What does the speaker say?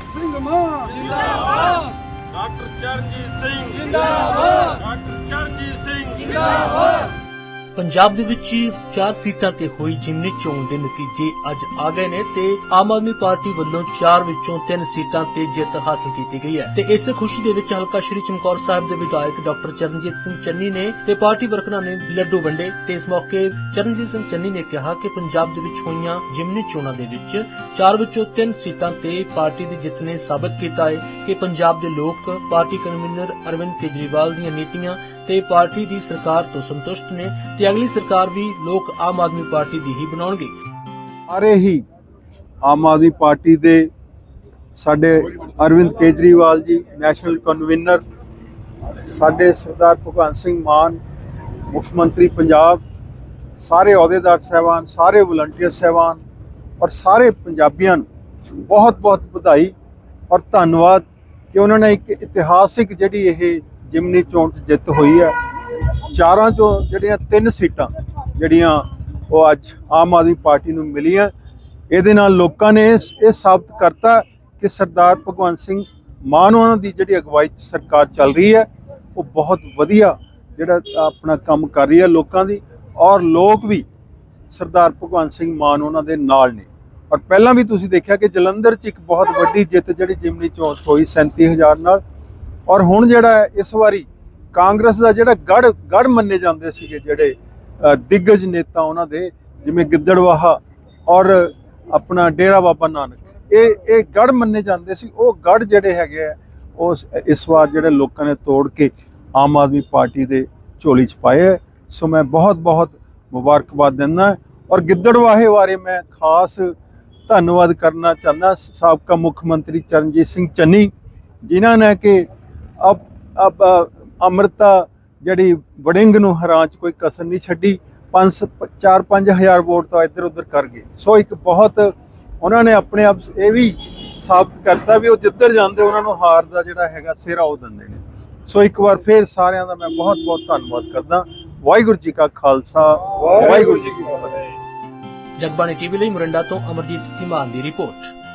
ਸਿੰਘ ਮਾਨ। ਜਿੰਦਾਬਾਦ। ਡਾਕਟਰ ਚਰਨਜੀਤ ਸਿੰਘ। ਜਿੰਦਾਬਾਦ। ਪੰਜਾਬ ਦੇ ਵਿੱਚ ਚਾਰ ਸੀਟਾਂ ਤੇ ਹੋਈ ਜਿਮਨੀ ਚੋਣ ਦੇ ਨਤੀਜੇ ਅੱਜ ਆ ਗਏ ਨੇ ਤੇ ਆਮ ਆਦਮੀ ਪਾਰਟੀ ਵੱਲੋਂ ਚਾਰ ਵਿੱਚੋਂ ਤਿੰਨ ਸੀਟਾਂ ਤੇ ਜਿੱਤ ਹਾਸਲ ਕੀਤੀ ਗਈ ਹੈ। ਤੇ ਇਸ ਖੁਸ਼ੀ ਦੇ ਵਿੱਚ ਹਲਕਾ ਸ਼੍ਰੀ ਚਮਕੌਰ ਸਾਹਿਬ ਦੇ ਵਿਧਾਇਕ ਡਾਕਟਰ ਚਰਨਜੀਤ ਸਿੰਘ ਚੰਨੀ ਨੇ ਤੇ ਪਾਰਟੀ ਵਰਕਰਾਂ ਨੇ ਲੱਡੂ ਵੰਡੇ ਤੇ ਇਸ ਮੌਕੇ ਚਰਨਜੀਤ ਸਿੰਘ ਚੰਨੀ ਨੇ ਕਿਹਾ ਕਿ ਪੰਜਾਬ ਦੇ ਵਿੱਚ ਹੋਈਆਂ ਜਿਮਨੀ ਚੋਣਾਂ ਦੇ ਵਿੱਚ ਚਾਰ ਵਿੱਚੋਂ ਤਿੰਨ ਸੀਟਾਂ ਤੇ ਪਾਰਟੀ ਦੀ ਜਿੱਤ ਨੇ ਸਾਬਤ ਕੀਤਾ ਹੈ ਕਿ ਪੰਜਾਬ ਦੇ ਲੋਕ, ਪਾਰਟੀ ਕਨਵੀਨਰ ਅਰਵਿੰਦ ਕੇਜਰੀਵਾਲ ਦੀਆਂ ਨੀਤੀਆਂ ਤੇ ਪਾਰਟੀ ਦੀ ਸਰਕਾਰ ਤੋਂ ਸੰਤੁਸ਼ਟ ਨੇ ਤੇ ਅਗਲੀ ਸਰਕਾਰ ਵੀ ਲੋਕ ਆਮ ਆਦਮੀ ਪਾਰਟੀ ਦੀ ਹੀ ਬਣਾਉਣਗੇ। ਸਾਰੇ ਹੀ ਆਮ ਆਦਮੀ ਪਾਰਟੀ ਦੇ ਸਾਡੇ ਅਰਵਿੰਦ ਕੇਜਰੀਵਾਲ ਜੀ, ਨੈਸ਼ਨਲ ਕਨਵੀਨਰ, ਸਾਡੇ ਸਰਦਾਰ ਭਗਵੰਤ ਸਿੰਘ ਮਾਨ, ਮੁੱਖ ਮੰਤਰੀ ਪੰਜਾਬ, ਸਾਰੇ ਅਹੁਦੇਦਾਰ ਸਹਿਬਾਨ, ਸਾਰੇ ਵਲੰਟੀਅਰ ਸਹਿਬਾਨ ਔਰ ਸਾਰੇ ਪੰਜਾਬੀਆਂ ਨੂੰ ਬਹੁਤ ਬਹੁਤ ਵਧਾਈ ਔਰ ਧੰਨਵਾਦ ਕਿ ਉਹਨਾਂ ਨੇ ਇੱਕ ਇਤਿਹਾਸਿਕ ਜਿਹੜੀ ਇਹ ਜਿਮਨੀ ਚੋਣ 'ਚ ਜਿੱਤ ਹੋਈ ਹੈ ਚਾਰਾਂ ਚੋਂ ਜਿਹੜੀਆਂ ਤਿੰਨ ਸੀਟਾਂ ਜਿਹੜੀਆਂ ਉਹ ਅੱਜ ਆਮ ਆਦਮੀ ਪਾਰਟੀ ਨੂੰ ਮਿਲੀਆਂ। ਇਹਦੇ ਨਾਲ ਲੋਕਾਂ ਨੇ ਇਹ ਸਾਬਤ ਕਰਤਾ ਕਿ ਸਰਦਾਰ ਭਗਵੰਤ ਸਿੰਘ ਮਾਨ ਉਹਨਾਂ ਦੀ ਜਿਹੜੀ ਅਗਵਾਈ ਸਰਕਾਰ ਚੱਲ ਰਹੀ ਹੈ, ਉਹ ਬਹੁਤ ਵਧੀਆ ਜਿਹੜਾ ਆਪਣਾ ਕੰਮ ਕਰ ਰਹੀ ਹੈ ਲੋਕਾਂ ਦੀ ਔਰ ਲੋਕ ਵੀ ਸਰਦਾਰ ਭਗਵੰਤ ਸਿੰਘ ਮਾਨ ਉਹਨਾਂ ਦੇ ਨਾਲ ਨੇ। ਔਰ ਪਹਿਲਾਂ ਵੀ ਤੁਸੀਂ ਦੇਖਿਆ ਕਿ ਜਲੰਧਰ 'ਚ ਇੱਕ ਬਹੁਤ ਵੱਡੀ ਜਿੱਤ ਜਿਹੜੀ ਜਿਮਨੀ ਚੋਣ 'ਚ ਹੋਈ 37000 ਨਾਲ। ਔਰ ਹੁਣ ਜਿਹੜਾ ਇਸ ਵਾਰੀ ਕਾਂਗਰਸ ਦਾ ਜਿਹੜਾ ਗੜ ਗੜ ਮੰਨੇ ਜਾਂਦੇ ਸੀਗੇ ਜਿਹੜੇ ਦਿੱਗਜ ਨੇਤਾ ਉਹਨਾਂ ਦੇ, ਜਿਵੇਂ ਗਿੱਦੜਵਾਹਾ ਔਰ ਆਪਣਾ ਡੇਰਾ ਬਾਬਾ ਨਾਨਕ। ਇਹ ਇਹ ਗੜ ਮੰਨੇ ਜਾਂਦੇ ਸੀ। ਉਹ ਗੜ ਜਿਹੜੇ ਹੈਗੇ ਆ, ਉਹ ਇਸ ਵਾਰ ਜਿਹੜੇ ਲੋਕਾਂ ਨੇ ਤੋੜ ਕੇ ਆਮ ਆਦਮੀ ਪਾਰਟੀ ਦੇ ਝੋਲੀ 'ਚ ਪਾਏ ਹੈ। ਸੋ ਮੈਂ ਬਹੁਤ ਬਹੁਤ ਮੁਬਾਰਕਬਾਦ ਦਿੰਦਾ ਔਰ ਗਿੱਦੜਵਾਹੇ ਬਾਰੇ ਮੈਂ ਖਾਸ ਧੰਨਵਾਦ ਕਰਨਾ ਚਾਹੁੰਦਾ ਸਾਬਕਾ ਮੁੱਖ ਮੰਤਰੀ ਚਰਨਜੀਤ ਸਿੰਘ ਚੰਨੀ, ਜਿਨ੍ਹਾਂ ਨੇ ਕਿ ਅਬ ਅਬ ਅੰਮ੍ਰਿਤਾ ਜਿਹੜੀ ਵੜਿੰਗ ਨੂੰ ਹਰਾਂ ਚ ਕੋਈ ਕਸਰ ਨਹੀਂ ਛੱਡੀ 5 4 5000 ਵੋਟ ਤਾਂ ਇੱਧਰ ਉੱਧਰ ਕਰ ਗਏ। ਸੋ ਇੱਕ ਬਹੁਤ ਉਹਨਾਂ ਨੇ ਆਪਣੇ ਆਪ ਇਹ ਵੀ ਸਾਬਤ ਕਰਤਾ ਵੀ ਉਹ ਜਿੱਧਰ ਜਾਂਦੇ ਉਹਨਾਂ ਨੂੰ ਹਾਰ ਦਾ ਜਿਹੜਾ ਹੈਗਾ ਸਿਹਰਾ ਉਹ ਦਿੰਦੇ ਨੇ। ਸੋ ਇੱਕ ਵਾਰ ਫੇਰ ਸਾਰਿਆਂ ਦਾ ਮੈਂ ਬਹੁਤ ਬਹੁਤ ਧੰਨਵਾਦ ਕਰਦਾ। ਵਾਹਿਗੁਰੂ ਜੀ ਕਾ ਖਾਲਸਾ, ਵਾਹਿਗੁਰੂ ਜੀ ਕੀ ਫਤਿਹ। ਜਗਬਾਣੀ ਟੀਵੀ ਲਈ ਮੁਰੰਡਾ ਤੋਂ ਅਮਰਜੀਤ ਧੀਮਾਨ ਦੀ ਰਿਪੋਰਟ।